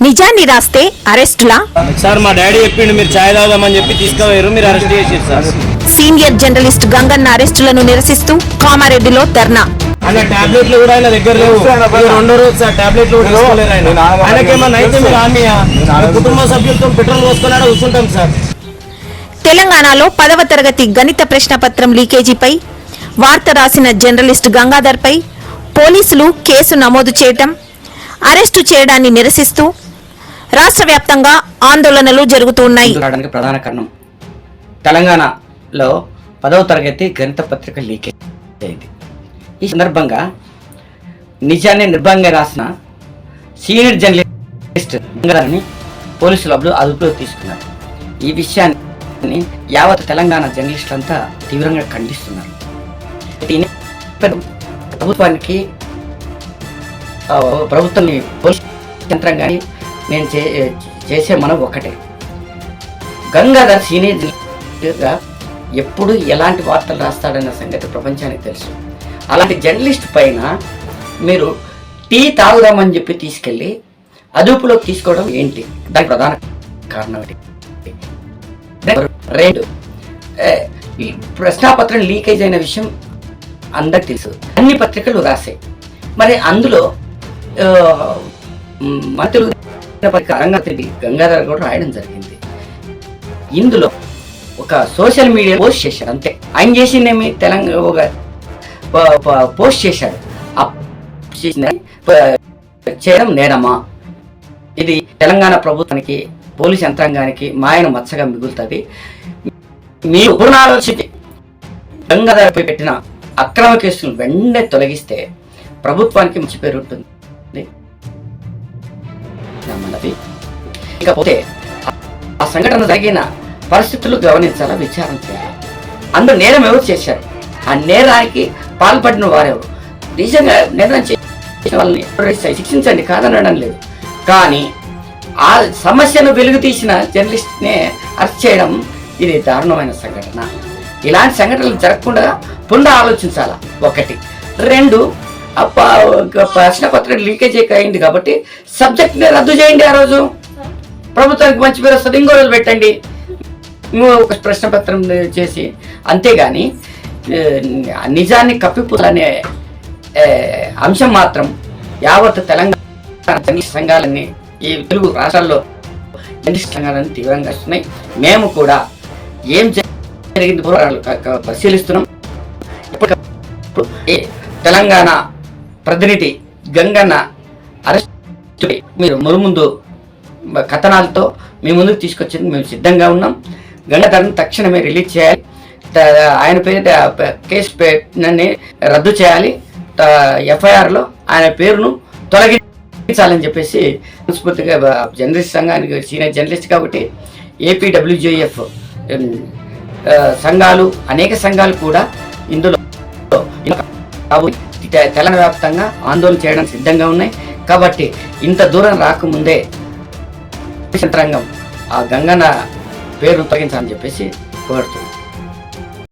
నిజాన్ని రాస్తే అరెస్టులా? సార్ మా డాడీ చెప్పిండు మీరు ఛాయ్ తాగుదామని చెప్పి తీసుకుపోయారు మీరు అరెస్ట్ చేసారు సార్. సీనియర్ జర్నలిస్ట్ గంగన్న అరెస్టులను నిరసిస్తూ కామారెడ్డిలో ధర్నా. ఆయన టాబ్లెట్లు కూడా ఆయన దగ్గర లేవు. ఇది రెండో రోజు సార్ టాబ్లెట్లు కూడా తీసుకోలేరు ఆయన. ఆయనకేమన్నా అయితే మీరు కుటుంబ సభ్యులతో పెట్రోల్ పోసుకున్నాడు కూర్చుంటాం సార్. తెలంగాణలో పదవ తరగతి గణిత ప్రశ్నపత్రం లీకేజీపై వార్త రాసిన జర్నలిస్ట్ గంగాధర్పై పోలీసులు కేసు నమోదు చేయటం అరెస్టు చేయడాన్ని నిరసిస్తూ రాష్ట్ర వ్యాప్తంగా ఆందోళనలు జరుగుతున్నాయి ప్రధాన కారణం తెలంగాణలో పదవ తరగతి గణిత పత్రిక లీకేజ్ అయింది. ఈ సందర్భంగా నిజాన్ని నిర్భంగా రాసిన సీనియర్ జర్నలిస్ట్ గంగాధర్ని పోలీసులు అప్పుడు అదుపులోకి తీసుకున్నారు. ఈ విషయాన్ని యావత్ తెలంగాణ జర్నలిస్టులంతా తీవ్రంగా ఖండిస్తున్నారు. దీని ప్రభుత్వానికి ప్రభుత్వాన్ని పోలీస్ యంత్రాంగాన్ని నేను చే చేసే మనం ఒకటే గంగాధర్ సీనియర్గా ఎప్పుడు ఎలాంటి వార్తలు రాస్తాడన్న సంగతి ప్రపంచానికి తెలుసు. అలాంటి జర్నలిస్ట్ పైన మీరు టీ తాగుదామని చెప్పి తీసుకెళ్ళి అదుపులోకి తీసుకోవడం ఏంటి? దాని ప్రధాన కారణం ఏంటి? రెండు ఈ ప్రశ్నాపత్రం లీకేజ్ అయిన విషయం అందరికి తెలుసు. అన్ని పత్రికలు రాసాయి మరి అందులో మన తెలుగు పత్రిక గంగాధర్ కూడా రాయడం జరిగింది. ఇందులో ఒక సోషల్ మీడియా పోస్ట్ చేశాడు అంతే. ఆయన చేసిందేమి? తెలంగాణ ఒక పోస్ట్ చేశాడు. చేసిన చేయడం నేరమా? ఇది తెలంగాణ ప్రభుత్వానికి పోలీస్ యంత్రాంగానికి మాయన మచ్చగా మిగులుతుంది. మీరు పూర్ణాలోచించి గంగాధరపై పెట్టిన అక్రమ కేసులను వెంటనే తొలగిస్తే ప్రభుత్వానికి మంచి పేరు ఉంటుంది. ఇకపోతే ఆ సంఘటన జరిగిన పరిస్థితులు గమనించాలా? విచారణ చేయాలి? అందులో నేరం ఎవరు చేశారు? ఆ నేరానికి పాల్పడిన వారెవరు నిజంగా నేరం చేసిన వాళ్ళని శిక్షించండి కాదనడం లేదు. కానీ ఆ సమస్యను వెలుగు తీసిన జర్నలిస్ట్నే అరెస్ట్ చేయడం ఇది దారుణమైన సంఘటన. ఇలాంటి సంఘటనలు జరగకుండా పునః ఆలోచించాలా? ఒకటి. రెండు ప్రశ్న పత్రిక లీకేజ్ అయింది కాబట్టి సబ్జెక్ట్ని రద్దు చేయండి ఆ రోజు. ప్రభుత్వానికి మంచి పేరు వస్తుంది ఇంకో రోజు పెట్టండి. ఒక ప్రశ్న పత్రం చేసి అంతేగాని నిజాన్ని కప్పిపులనే అంశం మాత్రం యావత్ తెలంగాణ సంఘాలన్నీ ఈ తెలుగు రాష్ట్రాల్లో సంఘాలన్నీ తీవ్రంగా వస్తున్నాయి. మేము కూడా ఏం జరిగింది పూర్వాలు పరిశీలిస్తున్నాం. ఏ తెలంగాణ ప్రతినిధి గంగన్న అరెస్ట్ మీరు మురుముందు కథనాలతో మీ ముందుకు తీసుకొచ్చేందుకు మేము సిద్ధంగా ఉన్నాం. గంగాధరని తక్షణమే రిలీజ్ చేయాలి. ఆయన పేరు కేసు పేరుని రద్దు చేయాలి. ఎఫ్ఐఆర్లో ఆయన పేరును తొలగించాలని చెప్పేసి మనస్ఫూర్తిగా జర్నలిస్ట్ సంఘానికి సీనియర్ జర్నలిస్ట్ కాబట్టి ఏపీడబ్ల్యూజేఎఫ్ సంఘాలు అనేక సంఘాలు కూడా ఇందులో తెలంగాణ వ్యాప్తంగా ఆందోళన చేయడానికి సిద్ధంగా ఉన్నాయి. కాబట్టి ఇంత దూరం రాకముందే యంత్రాంగం ఆ గంగన్న పేరు తొలగించాలని చెప్పేసి కోరుతుంది